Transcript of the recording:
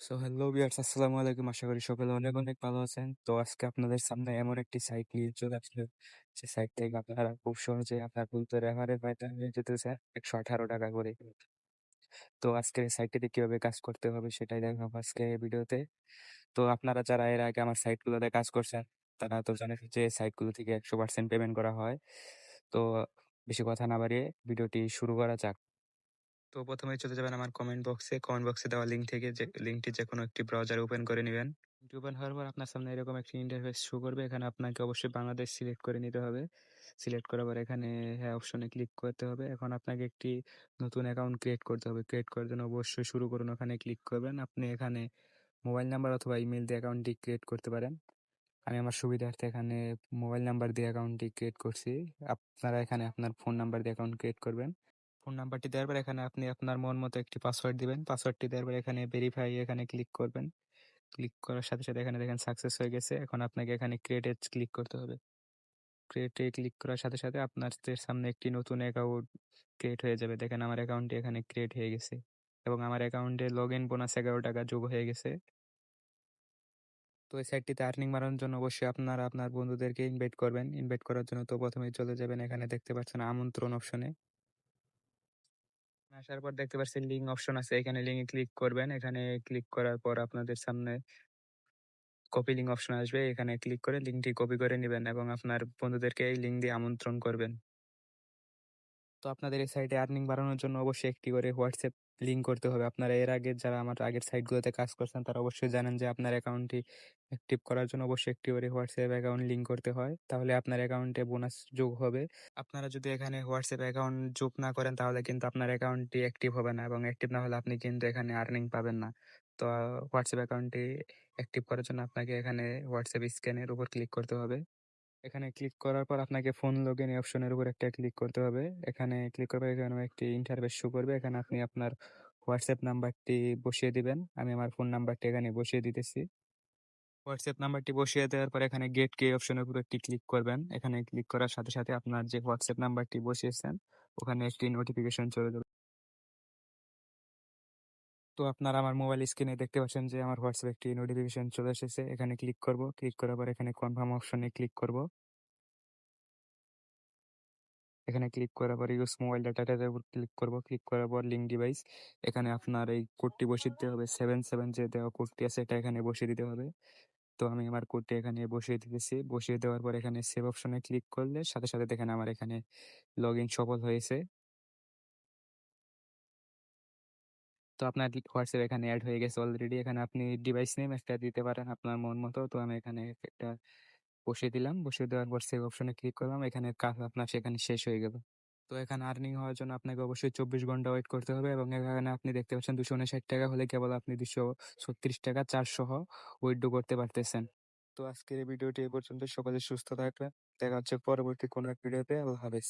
So hello viewers, আসসালামু আলাইকুম। আশা করি সকলে অনেক অনেক ভালো আছেন। তো আজকে আপনাদের সামনে এমন একটি সাইট নিয়ে চলে আসলো। যে সাইট থেকে আপনারা খুব সহজে আপনার বলতে রেফারে পাইতে হয়ে যেতেছে একশো আঠারো টাকা করে। তো আজকে সাইটটিতে কীভাবে কাজ করতে হবে সেটাই দেখাবো আজকে এই ভিডিওতে। তো আপনারা যারা এর আগে আমার সাইটগুলোতে কাজ করছেন, তারা তো জানেন যে সাইটগুলো থেকে একশো পার্সেন্ট পেমেন্ট করা হয়। তো বেশি কথা না বাড়িয়ে ভিডিওটি শুরু করা যাক। তো প্রথমে চলে যাবেন আমার কমেন্ট বক্সে কমেন্ট বক্সে দেওয়া লিঙ্ক থেকে যে লিঙ্কটি যে কোনো একটি ব্রাউজারে ওপেন করে নেবেন। ওপেন হওয়ার পর আপনার সামনে এরকম একটি ইন্টারফেস শো করবে। এখানে আপনাকে অবশ্যই বাংলাদেশ সিলেক্ট করে নিতে হবে। সিলেক্ট করার পর এখানে হ্যাঁ অপশনে ক্লিক করতে হবে। এখন আপনাকে একটি নতুন অ্যাকাউন্ট ক্রিয়েট করতে হবে। ক্রিয়েট করার জন্য অবশ্যই শুরু করুন। ওখানে ক্লিক করবেন। আপনি এখানে মোবাইল নাম্বার অথবা ইমেল দিয়ে অ্যাকাউন্টটি ক্রিয়েট করতে পারেন। আমি আমার সুবিধার্থে এখানে মোবাইল নাম্বার দিয়ে অ্যাকাউন্টটি ক্রিয়েট করছি। আপনারা এখানে আপনার ফোন নাম্বার দিয়ে অ্যাকাউন্ট ক্রিয়েট করবেন। ফোন নাম্বারটি দেওয়ার পর এখানে আপনি আপনার মন মতো একটি পাসওয়ার্ড দিবেন। পাসওয়ার্ডটি দেওয়ার পর এখানে ভেরিফাই এখানে ক্লিক করবেন। ক্লিক করার সাথে সাথে এখানে দেখেন সাকসেস হয়ে গেছে। এখন আপনাকে এখানে ক্রিয়েটে ক্লিক করতে হবে। ক্রিয়েটে ক্লিক করার সাথে সাথে আপনাদের সামনে একটি নতুন অ্যাকাউন্ট ক্রিয়েট হয়ে যাবে। দেখেন আমার অ্যাকাউন্টটি এখানে ক্রিয়েট হয়ে গেছে এবং আমার অ্যাকাউন্টে লগ ইন বোনাস এগারো টাকা যোগ হয়ে গেছে। তো এই সাইটটিতে আর্নিং বাড়ানোর জন্য অবশ্যই আপনারা আপনার বন্ধুদেরকে ইনভাইট করবেন। ইনভাইট করার জন্য তো প্রথমেই চলে যাবেন এখানে দেখতে পাচ্ছেন আমন্ত্রণ অপশনে আসার পর দেখতে পাচ্ছেন লিঙ্ক অপশন আছে। এখানে লিঙ্কে ক্লিক করবেন। এখানে ক্লিক করার পর আপনাদের সামনে কপি লিঙ্ক অপশন আসবে। এখানে ক্লিক করে লিঙ্কটি কপি করে নেবেন এবং আপনার বন্ধুদেরকে এই লিঙ্ক দিয়ে আমন্ত্রণ করবেন। তো আপনাদের এই সাইটে আর্নিং বাড়ানোর জন্য অবশ্যই একটি করে হোয়াটসঅ্যাপ লিঙ্ক করতে হবে। আপনারা এর আগে যারা আমার আগের সাইটগুলোতে কাজ করছেন, তারা অবশ্যই জানেন যে আপনার অ্যাকাউন্টটি অ্যাক্টিভ করার জন্য অবশ্যই একটি করে হোয়াটসঅ্যাপ অ্যাকাউন্ট লিঙ্ক করতে হয়। তাহলে আপনার অ্যাকাউন্টে বোনাস যোগ হবে। আপনারা যদি এখানে হোয়াটসঅ্যাপ অ্যাকাউন্ট যোগ না করেন, তাহলে কিন্তু আপনার অ্যাকাউন্টটি অ্যাক্টিভ হবে না এবং অ্যাক্টিভ না হলে আপনি কিন্তু এখানে আর্নিং পাবেন না। তো হোয়াটসঅ্যাপ অ্যাকাউন্টটি অ্যাক্টিভ করার জন্য আপনাকে এখানে হোয়াটসঅ্যাপ স্ক্যানের উপর ক্লিক করতে হবে। এখানে ক্লিক করার পর আপনাকে ফোন লগ ইন অপশনের উপর একটা ক্লিক করতে হবে। এখানে ক্লিক করবে এখানে একটি ইন্টারভেস শো করবে। এখানে আপনি আপনার হোয়াটসঅ্যাপ নাম্বারটি বসিয়ে দিবেন। আমি আমার ফোন নাম্বারটি এখানে বসিয়ে দিতেছি। হোয়াটসঅ্যাপ নাম্বারটি বসিয়ে দেওয়ার পর এখানে গেট কে অপশনের উপর একটি ক্লিক করবেন। এখানে ক্লিক করার সাথে সাথে আপনার যে হোয়াটসঅ্যাপ নাম্বারটি বসিয়েছেন, ওখানে একটি নোটিফিকেশন চলে যাবে। তো আপনারা আমার মোবাইল স্ক্রিনে দেখতে পাচ্ছেন যে আমার হোয়াটসঅ্যাপ একটি নোটিফিকেশন চলে এসেছে। এখানে ক্লিক করব। ক্লিক করার পর এখানে কনফার্ম অপশনে ক্লিক করব। এখানে ক্লিক করার পর ইউজ মোবাইল ডাটাটার উপর ক্লিক করব। ক্লিক করার পর লিঙ্ক ডিভাইস এখানে আপনার এই কোডটি বসিয়ে দিতে হবে। সেভেন সেভেন যে দেওয়া কোডটি আছে, এটা এখানে বসিয়ে দিতে হবে। তো আমি আমার কোডটি এখানে বসিয়ে দিতেছি। বসিয়ে দেওয়ার পর এখানে সেভ অপশনে ক্লিক করলে সাথে সাথে দেখেন আমার এখানে লগ ইন সফল হয়েছে। তো আপনার হোয়াটসঅ্যাপ এখানে অ্যাড হয়ে গেছে অলরেডি এখানে আপনি ডিভাইস নেম একটা দিতে পারেন আপনার মন মতো। তো আমি এখানে একটা বসিয়ে দিলাম। বসিয়ে দেওয়ার পর সেভ অপশনে ক্লিক করলাম। এখানে কাজ আপনার সেখানে শেষ হয়ে গেল। তো এখানে আর্নিং হওয়ার জন্য আপনাকে অবশ্যই চব্বিশ ঘণ্টা ওয়েট করতে হবে এবং এখানে আপনি দেখতে পাচ্ছেন দুশো উনষাট টাকা হলে কেবল আপনি দুশো ছত্রিশ টাকা চারশো উইথড্র করতে পারতেছেন। তো আজকের ভিডিওটি এ পর্যন্ত সকলে সুস্থ থাকবেন। দেখা হচ্ছে পরবর্তী কোনো এক ভিডিওতে আল্লাহ হাফেজ।